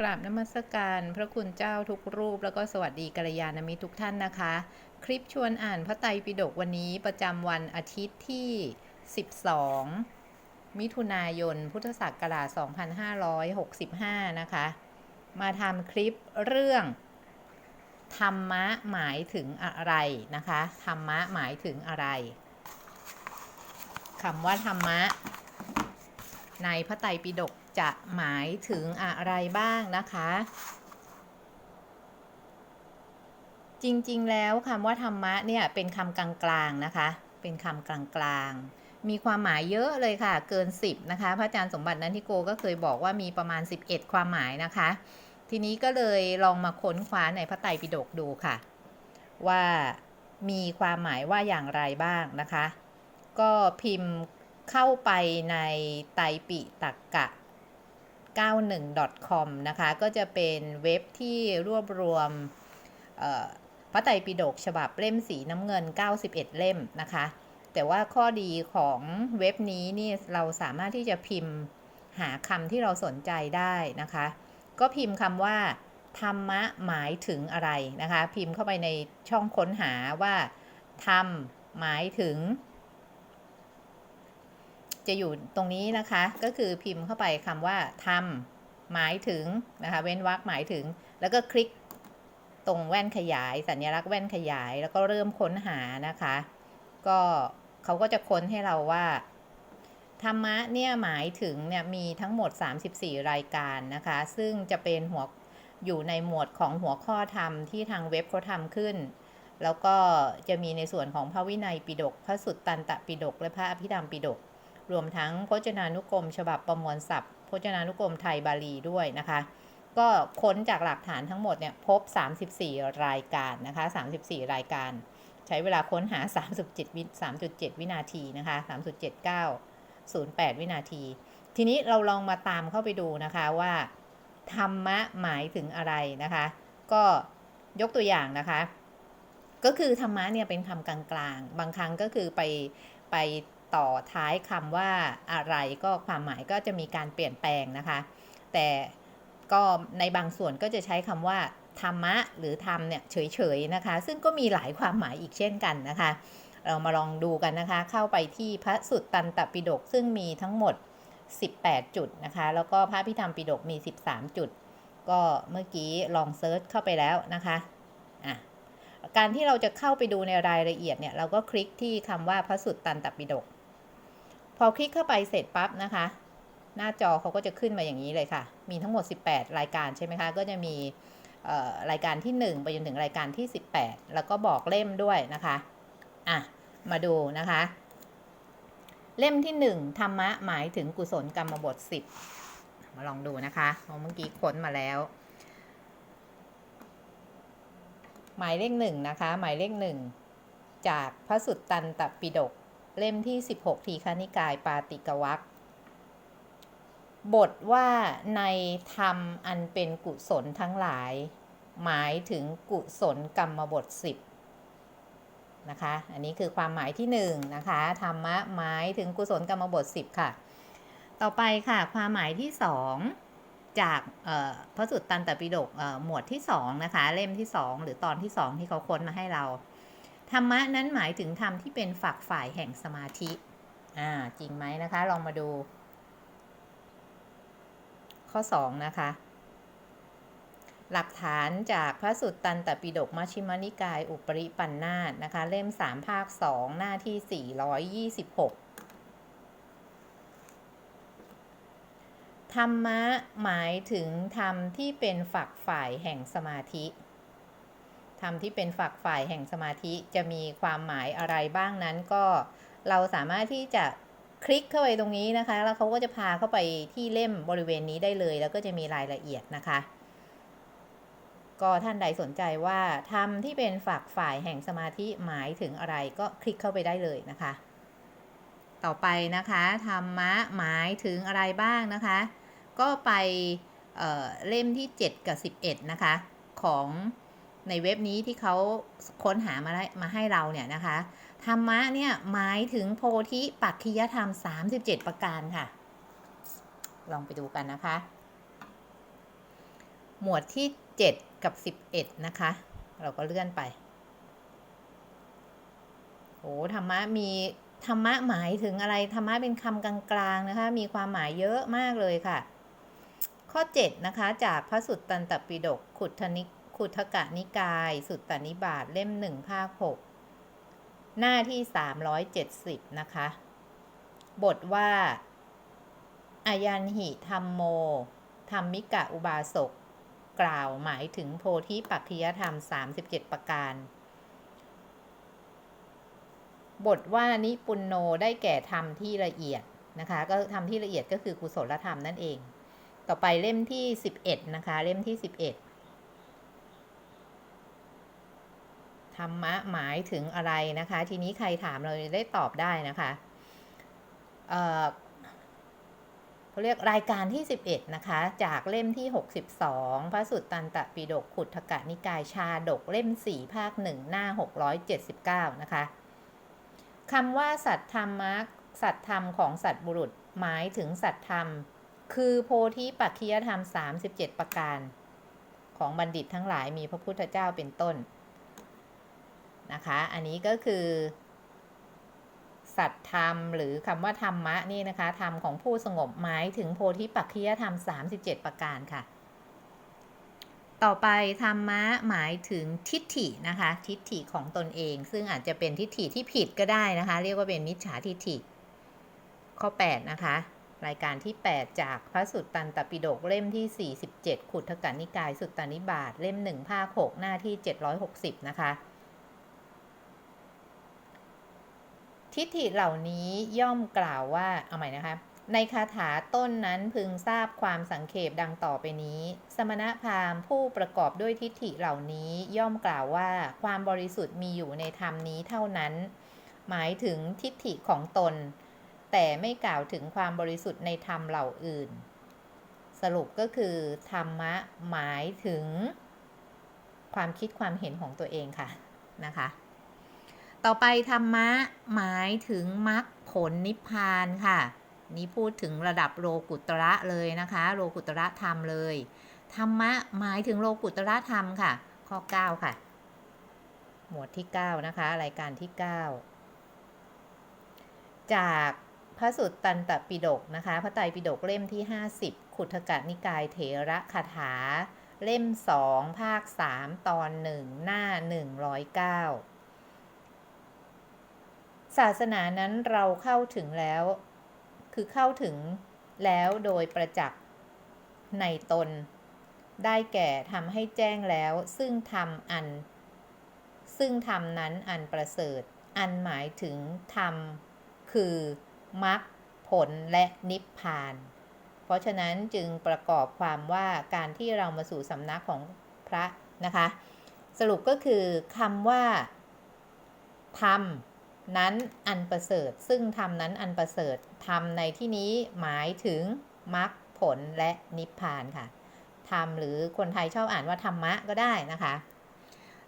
กราบนมัสการพระคุณเจ้าทุกรูป แล้วก็สวัสดีกัลยาณมิตรทุกท่านนะคะ คลิปชวนอ่านพระไตรปิฎกวันนี้ประจำวันอาทิตย์ที่ 12 มิถุนายน พุทธศักราช 2565 นะคะ มาทำคลิปเรื่อง ธรรมะหมายถึงอะไรนะคะ ธรรมะหมายถึงอะไรคำว่าธรรมะ ในพระไตรปิฎก จะหมายถึงอะไรบ้างนะคะ จริงๆแล้วคำว่าธรรมะเนี่ยเป็นคำกลางๆนะคะ เป็นคำกลางๆ มีความหมายเยอะเลยค่ะ เกิน 10 นะคะ พระอาจารย์สมบัตินันทิโกก็เคยบอกว่ามีประมาณ 11 ความหมายนะคะ ทีนี้ก็เลยลองมาค้นคว้าในพระไตรปิฎกดูค่ะ ว่ามีความหมายว่าอย่างไรบ้างนะคะ ก็พิมพ์เข้าไปในไตรปิตกกะ 91.com นะคะ ก็จะเป็นเว็บที่รวบรวมพระไตรปิฎกฉบับเล่มสีน้ำเงิน 91 เล่มนะคะ แต่ว่าข้อดีของเว็บนี้นี่เราสามารถที่จะพิมพ์หาคำที่เราสนใจได้นะคะ ก็พิมพ์คำว่าธรรมะหมายถึงอะไรนะคะ พิมพ์เข้าไปในช่องค้นหาว่าธรรมหมายถึง จะอยู่ตรงนี้นะคะ ก็คือพิมพ์เข้าไปคำว่าทำหมายถึงนะคะเว้นวรรคหมายถึง แล้วก็คลิกตรงแว่นขยาย สัญลักษณ์แว่นขยาย แล้วก็เริ่มค้นหานะคะ ก็เขาก็จะค้นให้เราว่าธรรมะเนี่ยหมายถึงเนี่ยมีทั้งหมด 34 รายการนะคะ ซึ่งจะเป็นหัวอยู่ในหมวดของหัวข้อธรรมที่ทางเว็บเขาทำขึ้น แล้วก็จะมีในส่วนของพระวินัยปิฎกพระสุตตันตปิฎกและพระอภิธรรมปิฎก รวมทั้งพจนานุกรม ฉบับประมวลศัพท์ พจนานุกรมไทยบาลีด้วยนะคะ ก็ค้นจากหลักฐานทั้งหมดเนี่ยพบ 34 รายการนะคะ 34 รายการ ใช้เวลาค้นหา 37วิ3.7 วินาทีนะคะ3.79 08 วินาที ทีนี้เราลองมาตามเข้าไปดูนะคะว่า ธรรมะหมายถึงอะไรนะคะ ก็ยกตัวอย่างนะคะ ก็คือธรรมะเนี่ยเป็นคำกลางๆ บางครั้งก็คือไปไป ต่อท้ายคำว่าอะไรก็ความหมายก็จะมีการเปลี่ยนแปลงนะคะ แต่ก็ในบางส่วนก็จะใช้คำว่าธรรมะหรือธรรมเนี่ยเฉยๆนะคะ ซึ่งก็มีหลายความหมายอีกเช่นกันนะคะ เรามาลองดูกันนะคะ เข้าไปที่พระสุตตันตปิฎกซึ่งมีทั้งหมด 18 จุดนะคะ แล้วก็พระพิธรรมปิฎกมี 13 จุด ก็เมื่อกี้ลองเซิร์ชเข้าไปแล้วนะคะอะการที่เราจะเข้าไปดูในรายละเอียดเนี่ยเราก็คลิกที่คำว่าพระสุตตันตปิฎก พอคลิกเข้าไปเสร็จปั๊บนะคะ หน้าจอเขาก็จะขึ้นมาอย่างนี้เลยค่ะ มีทั้งหมด 18 รายการใช่ไหมคะ ก็จะมีรายการที่ 1 ไปจนถึงรายการที่ 18 แล้วก็บอกเล่มด้วยนะคะ อะ มาดูนะคะ เล่มที่ 1 ธรรมะหมายถึงกุศลกรรมบท 10 มาลองดูนะคะเมื่อกี้ค้นมาแล้ว หมายเลขหนึ่งนะคะ หมายเลขหนึ่งจากพระสุตตันตปิฎก เล่มที่ 16 ทีคณิกายปาติกวักบทว่าในธรรมอันเป็นกุศลทั้งหลาย หมายถึงกุศลกรรมบท 10 นะคะ อันนี้คือความหมายที่1นะคะธรรมะหมายถึงกุศลกรรมบท 10 ค่ะ ต่อไปค่ะ ความหมายที่ 2 จากพระสุตตันตปิฎกหมวดที่2นะคะ เล่มที่ 2 หรือตอนที่ 2 ที่เขาค้นมาให้เรา ธรรมะนั้นหมายถึงธรรมที่เป็นฝักฝ่ายแห่งสมาธิ อ่า จริงไหมนะคะ ลองมาดู ข้อ 2 นะคะ หลักฐานจากพระสุตตันตปิฎกมัชฌิมานิกาย อุปริปันธาตนะคะ เล่ม 3 ภาค 2 หน้าที่ 426ธรรมะหมายถึงธรรมที่เป็นฝักฝ่ายแห่งสมาธิ ธรรมที่เป็นฝักฝ่ายแห่งสมาธิจะมีความหมายอะไรบ้างนั้นก็เราสามารถที่จะคลิกเข้าไปตรงนี้นะคะ แล้วเขาก็จะพาเข้าไปที่เล่มบริเวณนี้ได้เลย แล้วก็จะมีรายละเอียดนะคะ ก็ท่านใดสนใจว่าธรรมที่เป็นฝักฝ่ายแห่งสมาธิหมายถึงอะไรก็คลิกเข้าไปได้เลยนะคะ ต่อไปนะคะธรรมะหมายถึงอะไรบ้างนะคะ ก็ไปเเล่มที่ 7 กับ 11 นะคะ ของ ในเว็บนี้ที่เขาค้นหามาได้มาให้เราเนี่ยนะคะ ธรรมะเนี่ยหมายถึงโพธิปักขิยธรรม 37 ประการค่ะ ลองไปดูกันนะคะ หมวดที่ 7 กับ 11 นะคะ เราก็เลื่อนไปโอ้ธรรมะมีธรรมะหมายถึงอะไรธรรมะเป็นคำกลางๆนะคะ มีความหมายเยอะมากเลยค่ะ ข้อ 7 นะคะ จากพระสุตตันตปิฎกขุททนิ ขุทกะนิกาย สุตตนิบาตเล่ม1ภาค6หน้าที่ 370 นะคะ บทว่าอายันหิธรรมโม ธรรมิกะอุบาสก กล่าวหมายถึงโพธิปักขิยธรรม 37 ประการ บทว่านิปุนโนได้แก่ธรรมที่ละเอียดนะคะ ก็ธรรมที่ละเอียดก็คือกุศลธรรมนั่นเอง ต่อไปเล่มที่ 11 นะคะ เล่มที่ 11 ธรรมะหมายถึงอะไรนะคะ ทีนี้ใครถามเราได้ตอบได้นะคะเเขาเรียกรายการที่ 11 นะคะ จากเล่มที่ 62 พระสุตตันตปิฎกขุททกะนิกายชาดกเล่ม 4 ภาค 1 หน้า 679 นะคะคำว่าสัตธรรมะสัตธรรมของสัตบุรุษหมายถึงสัตธรรม คือโพธิปักขิยธรรม 37 ประการ ของบัณฑิตทั้งหลายมีพระพุทธเจ้าเป็นต้น นะคะ อันนี้ก็คือ สัตธรรมหรือคำว่าธรรมะนี่นะคะธรรมของผู้สงบหมายถึงโพธิปักขิยธรรม 37 ประการค่ะ ต่อไปธรรมะหมายถึงทิฏฐินะคะ ทิฏฐิของตนเอง ซึ่งอาจจะเป็นทิฏฐิที่ผิดก็ได้นะคะ เรียกว่าเป็นมิจฉาทิฏฐิ ข้อ 8 นะคะรายการที่ 8 จากพระสุตตันตปิฎกเล่มที่ 47 ขุททกนิกายสุตตานิบาตเล่ม 1 ภาค 6 หน้าที่ 760 นะคะ ทิฏฐิเหล่านี้ย่อมกล่าวว่า เอาใหม่นะคะ ในคาถาต้นนั้นพึงทราบความสังเขปดังต่อไปนี้ สมณพราหมณ์ผู้ประกอบด้วยทิฏฐิเหล่านี้ย่อมกล่าวว่าความบริสุทธิ์มีอยู่ในธรรมนี้เท่านั้น หมายถึงทิฏฐิของตน แต่ไม่กล่าวถึงความบริสุทธิ์ในธรรมเหล่าอื่น สรุปก็คือ ธรรมะหมายถึง ความคิดความเห็นของตัวเองค่ะนะคะ ต่อไปธรรมะหมายถึงมรรคผลนิพพานค่ะ นี่พูดถึงระดับโลกุตระเลยนะคะ โลกุตระธรรมเลย ธรรมะหมายถึงโลกุตระธรรมค่ะ ข้อ 9 ค่ะ หมวดที่ 9 นะคะ รายการที่ 9 จากพระสุตตันตปิฎกนะคะ พระไตรปิฎกเล่มที่ 50 ขุททกนิกายเถระคาถา เล่ม 2 ภาค 3 ตอน 1 หน้า 109 ศาสนานั้นเราเข้าถึงแล้ว คือเข้าถึงแล้วโดยประจักษ์ในตน ได้แก่ทำให้แจ้งแล้ว ซึ่งทำอัน ซึ่งทำนั้นอันประเสริฐ อันหมายถึงธรรมคือมรรคผลและนิพพาน เพราะฉะนั้นจึงประกอบความว่าการที่เรามาสู่สำนักของพระนะคะ สรุปก็คือคำว่าธรรม นั้นอันประเสริฐ ซึ่งธรรมนั้นอันประเสริฐธรรมในที่นี้หมายถึงมรรคผลและนิพพานค่ะธรรมหรือคนไทยชอบอ่านว่าธรรมะก็ได้นะคะ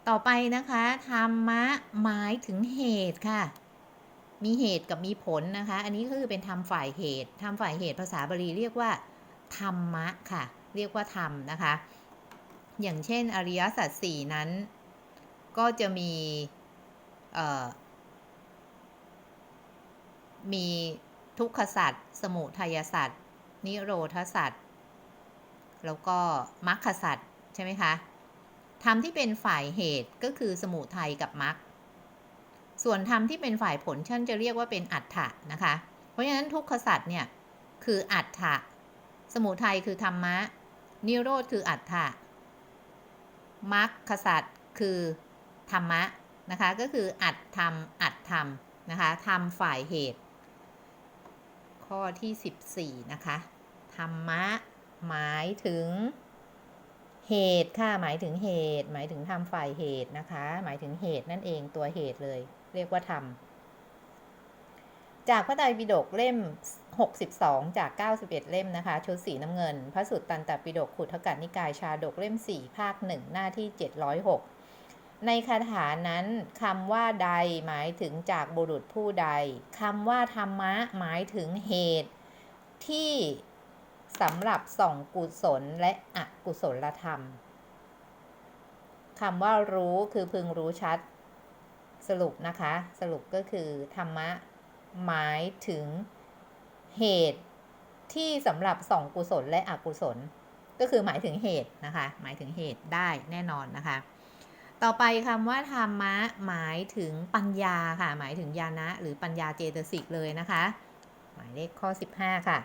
ต่อไปนะคะธรรมะหมายถึงเหตุค่ะ มีเหตุกับมีผลนะคะ อันนี้ก็คือเป็นธรรมฝ่ายเหตุธรรมฝ่ายเหตุภาษาบาลีเรียกว่า ธรรมะค่ะ เรียกว่าธรรมนะคะ อย่างเช่น อริยสัจสี่นั้น ก็จะมี มีทุกขสัตว์สมุทัยสัตว์นิโรธสัตว์แล้วก็มรรคสัตว์ใช่ไหมคะธรรมที่เป็นฝ่ายเหตุก็คือสมุทัยกับมรรคส่วนธรรมที่เป็นฝ่ายผลท่านจะเรียกว่าเป็นอัฏฐะนะคะ เพราะฉะนั้นทุกขสัตว์เนี่ยคืออัฏฐะสมุทัยคือธรรมะ นิโรธคืออัฏฐะมรรคสัตว์คือธรรมะนะคะ ก็คืออัตธรรมอัตธรรมนะคะธรรมฝ่ายเหตุ ข้อที่ 14 นะคะ ธรรมะ หมายถึงเหตุค่ะ หมายถึงเหตุ หมายถึงทำฝ่ายเหตุนะคะ หมายถึงเหตุนั่นเองตัวเหตุเลย เรียกว่าธรรม จากพระไตรปิฎกเล่ม 62 จาก 91 เล่มนะคะ ชุดสีน้ำเงิน พระสุตตันตปิฎกขุททกนิกายชาดกเล่ม 4 ภาค 1 หน้าที่ 706 ในคาถานั้นคำว่าใดหมายถึงจากบุรุษผู้ใดคำว่าธรรมะหมายถึงเหตุ ที่สำหรับส่องกุศลและอกุศลธรรมคำว่ารู้คือพึงรู้ชัด สรุปนะคะ สรุปก็คือธรรมะหมายถึงเหตุที่สำหรับส่องกุศลและอกุศล ก็คือหมายถึงเหตุนะคะ หมายถึงเหตุได้แน่นอนนะคะ ต่อไปคำว่าธรรมะหมายถึงปัญญาค่ะ หมายถึงญาณะหรือปัญญาเจตสิกเลยนะคะ หมายเลขข้อ 15 ค่ะ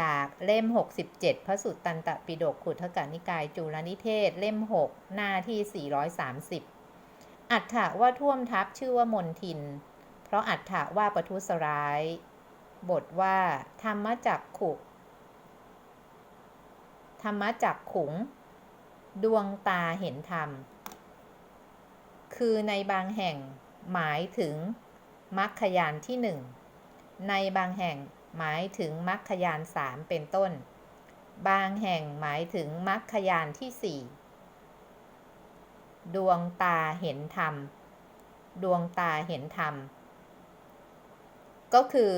จากเล่ม 67 พระสุตตันตปิฎกขุทกนิกาย จุลนิเทศ เล่ม 6 หน้าที่ 430 อัฏฐะว่าท่วมทับชื่อว่ามนทิน เพราะอัฏฐะว่าประทุษร้าย บทว่า ธรรมจักขุ ธรรมจักขุง ดวงตาเห็นธรรม คือในบางแห่งหมายถึงมรรคยานที่หนึ่ง ในบางแห่งหมายถึงมรรคยานสามเป็นต้น บางแห่งหมายถึงมรรคยานที่สี่ดวงตาเห็นธรรม ดวงตาเห็นธรรม ก็คือ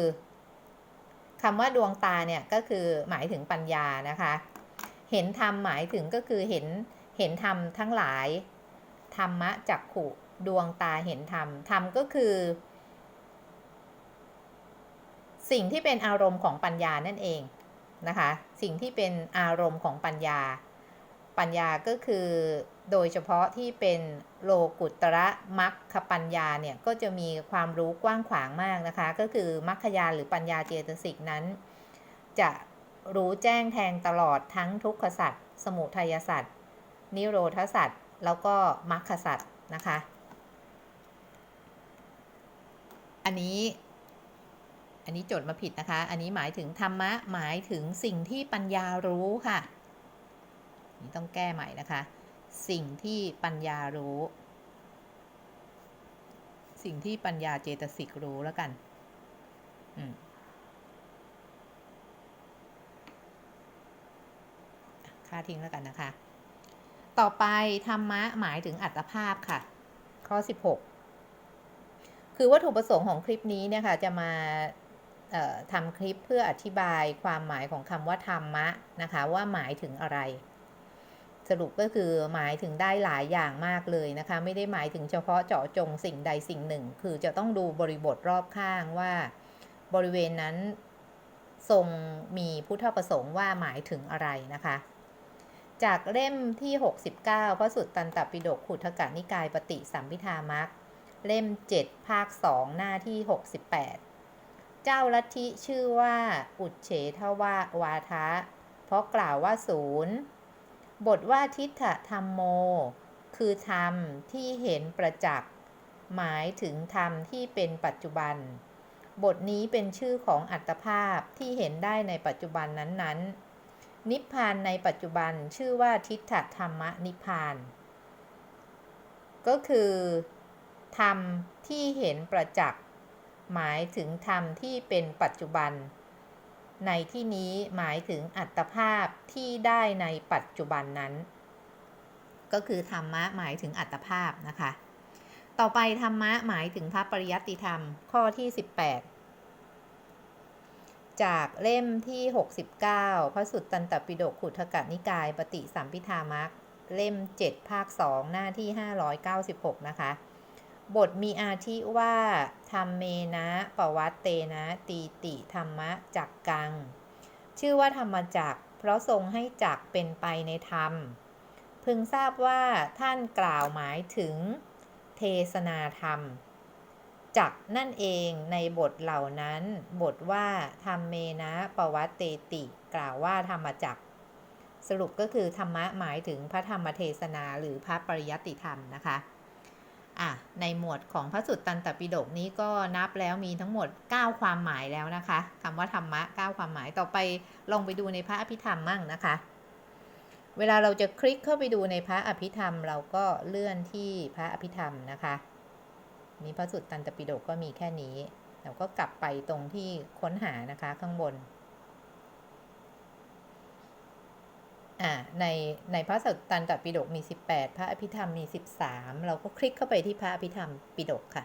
คำว่าดวงตาเนี่ยก็คือหมายถึงปัญญานะคะ เห็นธรรมหมายถึงก็คือเห็นเห็นธรรมทั้งหลาย ธรรมะจักขุดวงตาเห็นธรรม ธรรมก็คือ สิ่งที่เป็นอารมณ์ของปัญญานั่นเองนะคะ สิ่งที่เป็นอารมณ์ของปัญญา ปัญญาก็คือโดยเฉพาะที่เป็นโลกุตระมัคคปัญญาเนี่ยก็จะมีความรู้กว้างขวางมากนะคะ ก็คือมัคคยาหรือปัญญาเจตสิกนั้น จะ รู้แจ้งแทงตลอดทั้งทุกขสัตว์สมุทัยสัตว์นิโรธสัตว์แล้วก็มรรคสัตว์นะคะ อันนี้ อันนี้จดมาผิดนะคะ อันนี้หมายถึงธรรมะหมายถึงสิ่งที่ปัญญารู้ค่ะ นี่ต้องแก้ใหม่นะคะ สิ่งที่ปัญญารู้ สิ่งที่ปัญญาเจตสิกรู้แล้วกัน อืม ค่าทิ้งแล้วกันนะคะ ต่อไปธรรมะหมายถึงอัตภาพค่ะ ข้อ 16 คือวัตถุประสงค์ของคลิปนี้เนี่ยค่ะจะมาทำคลิปเพื่ออธิบายความหมายของคำว่าธรรมะนะคะว่าหมายถึงอะไร สรุปก็คือหมายถึงได้หลายอย่างมากเลยนะคะ ไม่ได้หมายถึงเฉพาะเจาะจงสิ่งใดสิ่งหนึ่ง คือจะต้องดูบริบทรอบข้างว่า บริเวณนั้นทรงมีพุทธประสงค์ว่าหมายถึงอะไรนะคะ จากเล่มที่ 69 พระสุตตันตปิฎกขุทกนิกายปฏิสัมพิธามักเล่ม 7 ภาค 2 หน้าที่ 68 เจ้าลัทธิชื่อว่า อุเฉทวาวาทะ เพราะกล่าวว่าศูนย์ บทว่าทิฏฐธรรมโม คือธรรมที่เห็นประจักษ์ หมายถึงธรรมที่เป็นปัจจุบัน บทนี้เป็นชื่อของอัตภาพที่เห็นได้ในปัจจุบันนั้นๆ นิพพานในปัจจุบันชื่อว่าทิฏฐธรรมนิพพาน ก็คือธรรมที่เห็นประจักษ์หมายถึงธรรมที่เป็นปัจจุบัน ในที่นี้หมายถึงอัตภาพที่ได้ในปัจจุบันนั้น ก็คือธรรมะหมายถึงอัตภาพนะคะ ต่อไปธรรมะหมายถึงพระปริยัติธรรมข้อที่ 18 จากเล่มที่ 69 พระสุตตันตปิฎกขุทกนิกาย ปฏิสัมพิธามักเล่ม 7 ภาค 2 หน้าที่ 596 นะคะ บทมีอาทิว่าธรรมเมนะปวัตเตนะตีติธรรมะจักกัง ชื่อว่าธรรมจักเพราะทรงให้จักเป็นไปในธรรม พึงทราบว่าท่านกล่าวหมายถึงเทศนาธรรม จักนั่นเองในบทเหล่านั้น บทว่าธรรมเมนะปวัตเตติ กล่าวว่าธรรมจักสรุปก็คือธรรมะหมายถึงพระธรรมเทศนาหรือพระปริยัติธรรมนะคะอะในหมวดของพระสุตตันตปิฎกนี้ก็นับแล้วมีทั้งหมด 9 ความหมายแล้วนะคะคำว่าธรรมะ 9 ความหมายต่อไปลองไปดูในพระอภิธรรมมั่งนะคะ เวลาเราจะคลิกเข้าไปดูในพระอภิธรรม เราก็เลื่อนที่พระอภิธรรมนะคะ นี่พระสุตตันตปิฎกก็มีแค่นี้ เราก็กลับไปตรงที่ค้นหานะคะข้างบน อ่าในในพระสุตตันตปิฎกมี 18 พระอภิธรรมมี 13 เราก็คลิกเข้าไปที่พระอภิธรรมปิฎกค่ะ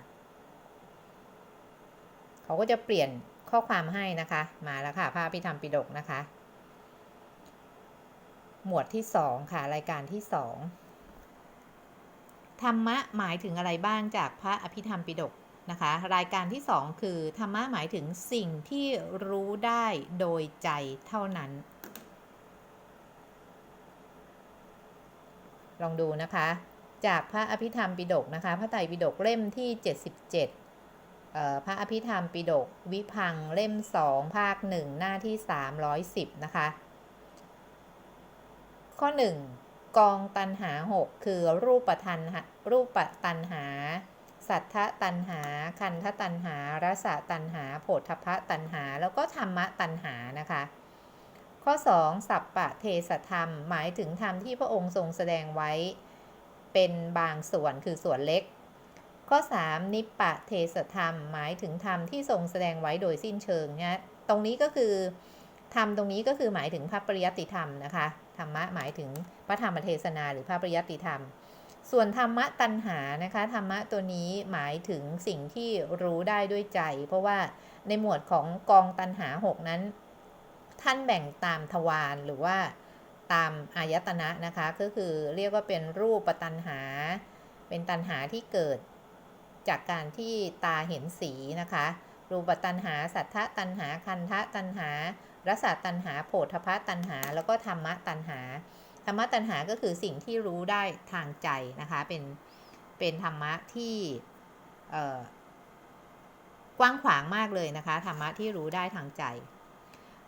เขาก็จะเปลี่ยนข้อความให้นะคะ มาแล้วค่ะพระอภิธรรมปิฎกนะคะ หมวดที่สองค่ะ รายการที่สอง ธรรมะหมายถึงอะไรบ้างจากพระอภิธรรมปิฎกนะคะ รายการที่สองคือ ธรรมะหมายถึงสิ่งที่รู้ได้โดยใจเท่านั้น ลองดูนะคะ จากพระอภิธรรมปิฎกนะคะ พระไตรปิฎกเล่มที่ 77เอ่อพระอภิธรรมปิฎกวิพังเล่ม2ภาค1หน้าที่ 310 นะคะ ข้อ 1 กองตันหา6คือรูปตันหารูปตันหา สัทธตันหา คันธตันหา รสตันหาโผฏฐพตันหา แล้วก็ธรรมะตันหานะคะ ข้อ 2 สัปปะเทสธรรม หมายถึงธรรมที่พระองค์ทรงแสดงไว้ เป็นบางส่วนคือส่วนเล็ก ข้อ 3 นิปปะเทสธรรม หมายถึงธรรมที่ทรงแสดงไว้โดยสิ้นเชิงเนี่ยตรงนี้ก็คือธรรมตรงนี้ก็คือหมายถึงพระปริยติธรรมนะคะ ธรรมะหมายถึงพระธรรมเทศนาหรือพระปริยัติธรรม ส่วนธรรมะตัณหานะคะธรรมะตัวนี้หมายถึงสิ่งที่รู้ได้ด้วยใจ เพราะว่าในหมวดของกองตัณหา6นั้น ท่านแบ่งตามทวารหรือว่าตามอายตนะนะคะ ก็คือเรียกว่าเป็นรูปตัณหา เป็นตัณหาที่เกิดจากการที่ตาเห็นสีนะคะ รูปตัณหา สัทธตัณหา คันธตัณหา รสตัณหาโผฏฐพตัณหา แล้วก็ธรรมะตัณหา ธรรมะตัณหาก็คือสิ่งที่รู้ได้ทางใจนะคะเป็นเป็นธรรมะที่กว้างขวางมากเลยนะคะธรรมะที่รู้ได้ทางใจ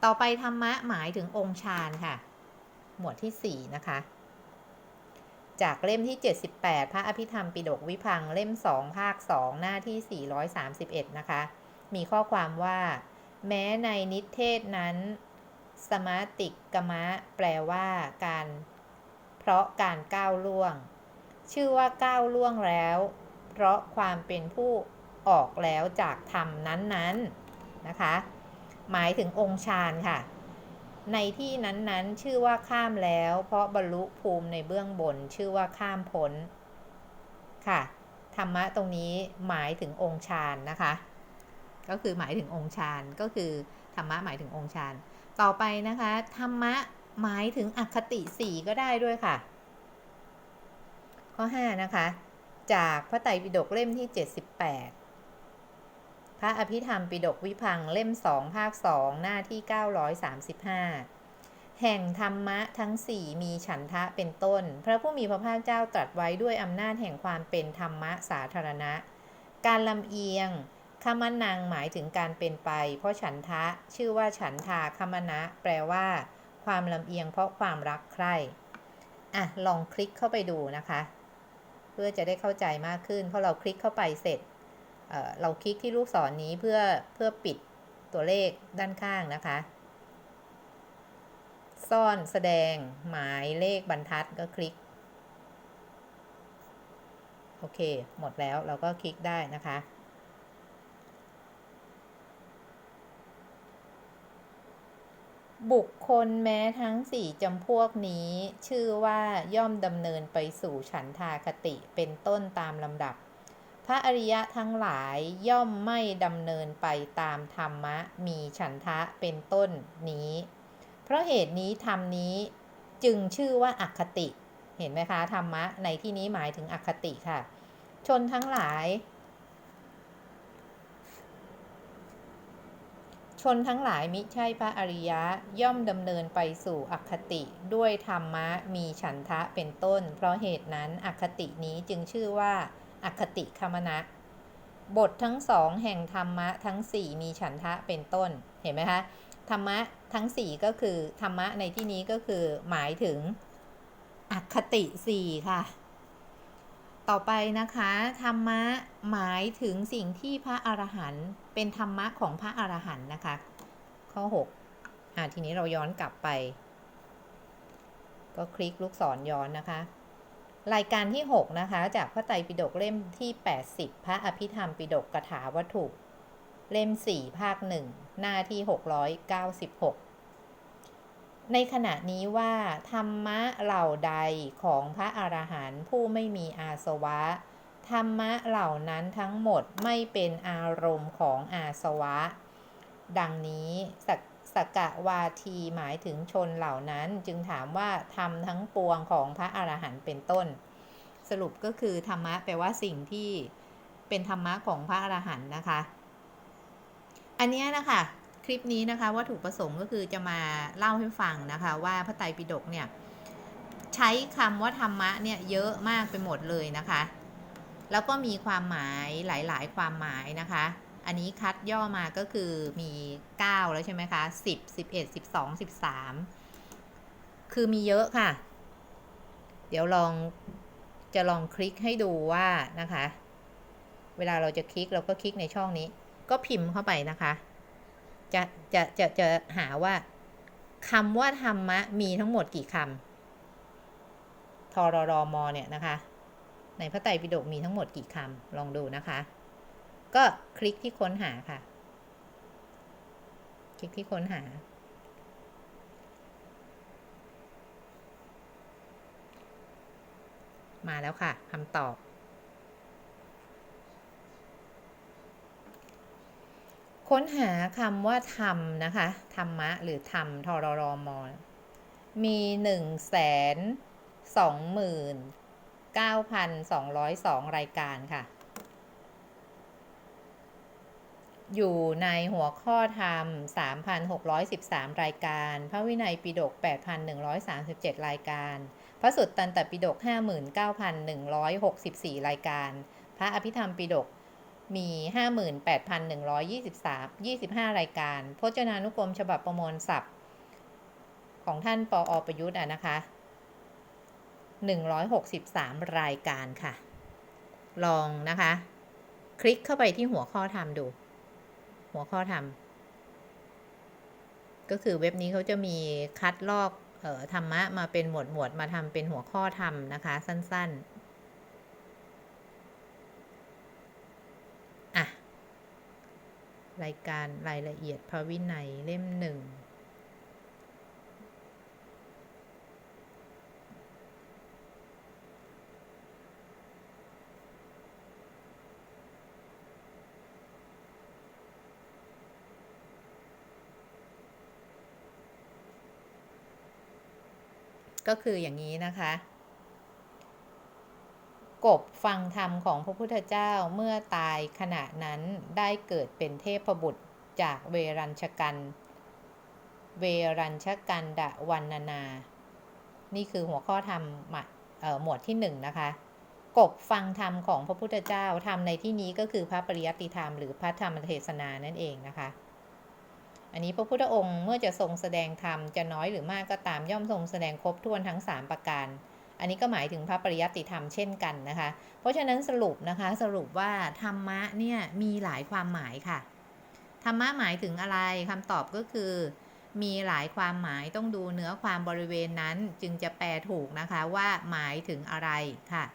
ต่อไปธรรมะหมายถึงองค์ฌานค่ะ หมวดที่ 4 นะคะ จากเล่มที่ 78 พระอภิธรรมปิฎกวิพังเล่ม 2 ภาค 2 หน้าที่ 431 นะคะ มีข้อความว่า แม้ในนิเทศนั้น สมาติกกมะแปลว่าการ เพราะการก้าวล่วง ชื่อว่าก้าวล่วงแล้ว เพราะความเป็นผู้ออกแล้วจากธรรมนั้นๆนนนะคะ หมายถึงองค์ฌานค่ะ ในที่นั้นๆ ชื่อว่าข้ามแล้ว เพราะบรรลุภูมิในเบื้องบน ชื่อว่าข้ามพ้นค่ะ ธรรมะตรงนี้หมายถึงองค์ฌานนะคะ ก็คือหมายถึงองค์ฌานก็คือธรรมะหมายถึงองค์ฌานต่อไปนะคะธรรมะหมายถึงอคติสี่ก็ได้ด้วยค่ะ ข้อ5นะคะ จากพระไตรปิฎกเล่มที่ 78 พระอภิธรรมปิฎกวิพังเล่ม2ภาค2หน้าที่ 935 แห่งธรรมะทั้ง4มีฉันทะเป็นต้น พระผู้มีพระภาคเจ้าตรัสไว้ด้วยอำนาจแห่งความเป็นธรรมะสาธารณะ การลำเอียง คมนังหมายถึงการเป็นไป เพราะฉันทะชื่อว่าฉันทาคมณะแปลว่า ความลำเอียงเพราะความรักใคร่อะลองคลิกเข้าไปดูนะคะ เพื่อจะได้เข้าใจมากขึ้น เพราะเราคลิกเข้าไปเสร็จเเราคลิกที่ลูกศรนนี้เพื่อเพื่อปิดตัวเลขด้านข้างนะคะ ซ่อนแสดงหมายเลขบรรทัดก็คลิกโอเค หมดแล้วเราก็คลิกได้นะคะ บุคคลแม้ทั้งสี่จำพวกนี้ ชื่อว่าย่อมดำเนินไปสู่ฉันทาคติเป็นต้นตามลำดับ พระอริยะทั้งหลายย่อมไม่ดำเนินไปตามธรรมะมีฉันทะเป็นต้นนี้ เพราะเหตุนี้ธรรมนี้จึงชื่อว่าอัคติ เห็นไหมคะธรรมะในที่นี้หมายถึงอัคติค่ะ ชนทั้งหลาย ชนทั้งหลายมิใช่พระอริยะย่อมดำเนินไปสู่อคติ ด้วยธรรมะมีฉันทะเป็นต้น เพราะเหตุนั้นอคตินี้จึงชื่อว่าอคติคมณะบททั้งสองแห่งธรรมะทั้งสี่มีฉันทะเป็นต้นเห็นไหมคะธรรมะทั้งสี่ก็คือธรรมะในที่นี้ก็คือหมายถึงอคติสี่ค่ะ ต่อไปนะคะ ธรรมะหมายถึงสิ่งที่พระอรหันต์เป็นธรรมะของพระอรหันต์นะคะ ข้อ6อ่าทีนี้เราย้อนกลับไป ก็คลิกลูกศรย้อนนะคะ รายการที่ 6 นะคะ จากพระไตรปิฎกเล่มที่ 80 พระอภิธรรมปิฎกกถาวัตถุ เล่ม 4 ภาค 1 หน้าที่ 696 ในขณะนี้ว่า ธรรมะเหล่าใดของพระอรหันต์ผู้ไม่มีอาสวะ ธรรมะเหล่านั้นทั้งหมดไม่เป็นอารมณ์ของอาสวะ ดังนี้สกสกะวาทีหมายถึงชนเหล่านั้นจึงถามว่าทำทั้งปวงของพระอรหันต์เป็นต้น สรุปก็คือธรรมะแปลว่าสิ่งที่เป็นธรรมะของพระอรหันต์นะคะ อันนี้นะคะ คลิปนี้นะคะวัตถุประสงค์ก็คือจะมาเล่าให้ฟังนะคะว่าพระไตรปิฎกเนี่ยใช้คำว่าธรรมะเนี่ยเยอะมากไปหมดเลยนะคะ แล้วก็มีความหมายหลาย ๆ ความหมายนะคะ อันนี้คัดย่อมาก็คือมี 9 แล้วใช่ไหมคะ10 11 12 13 คือมีเยอะค่ะ เดี๋ยวลองจะลองคลิกให้ดูว่านะคะ เวลาเราจะคลิกเราก็คลิกในช่องนี้ ก็พิมพ์เข้าไปนะคะ จะจะจะจะหาว่าคำว่าธรรมะมีทั้งหมดกี่คำทรรมเนี่ยนะคะ ในพระไตรปิฎกมีทั้งหมดกี่คำลองดูนะคะ ก็คลิกที่ค้นหาค่ะ คลิกที่ค้นหา มาแล้วค่ะคำตอบ ค้นหาคำว่าธรรมนะคะ ธรรมะ หรือธรรมทรรมมีหนึ่งแสนสองหมื่นเก้าพันสองร้อยสองรายการค่ะ อยู่ในหัวข้อธรรม 3,613 รายการ พระวินัยปิฎก8,137 รายการ พระสุตตันตปิฎก59,164 รายการ พระอภิธรรมปิฎก มี 58,123 25 รายการ พจนานุกรมฉบับประมวลศัพท์ ของท่านปออประยุทธ์อะนะคะ 163 รายการค่ะ ลองนะคะ คลิกเข้าไปที่หัวข้อธรรมดู หัวข้อธรรมก็คือเว็บนี้เขาจะมีคัดลอกออธรรมะมาเป็นหมวดหมวดมาทำเป็นหัวข้อธรรมนะคะ สั้น ๆ อะ รายการรายละเอียดพระวินัยเล่มหนึ่งก็คืออย่างนี้นะคะ กบฟังธรรมของพระพุทธเจ้าเมื่อตายขณะนั้นได้เกิดเป็นเทพบุตรจากเวรัญชกัน เวรัญชกันดะวันนานา นี่คือหัวข้อธรรมหมวดเอ่อหมวดที่หนึ่งนะคะกบฟังธรรมของพระพุทธเจ้าธรรมในที่นี้ก็คือพระปริยัติธรรมหรือพระธรรมเทศนานั่นเองนะคะ อันนี้พระพุทธองค์เมื่อจะทรงแสดงธรรมจะน้อยหรือมากก็ตามย่อมทรงแสดงครบถ้วนทั้ง 3 ประการ อันนี้ก็หมายถึงพระปริยัติธรรมเช่นกันนะคะ เพราะฉะนั้นสรุปนะคะสรุปว่าธรรมะเนี่ยมีหลายความหมายค่ะ ธรรมะหมายถึงอะไรคำตอบก็คือ มีหลายความหมายต้องดูเนื้อความบริเวณนั้นจึงจะแปลถูกนะคะว่าหมายถึงอะไรค่ะ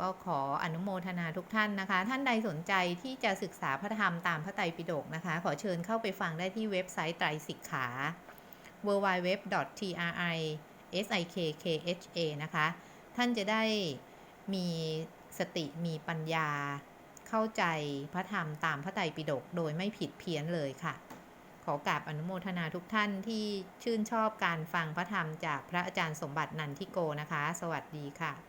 ก็ขออนุโมทนาทุกท่านนะคะ ท่านใดสนใจที่จะศึกษาพระธรรมตามพระไตรปิฎกนะคะ ขอเชิญเข้าไปฟังได้ที่เว็บไซต์ไตรสิกขา www.trisikha นะคะ ท่านจะได้มีสติมีปัญญา เข้าใจพระธรรมตามพระไตรปิฎกโดยไม่ผิดเพี้ยนเลยค่ะ ขอกราบอนุโมทนาทุกท่านที่ชื่นชอบการฟังพระธรรมจากพระอาจารย์สมบัตินันทิโกนะคะ สวัสดีค่ะ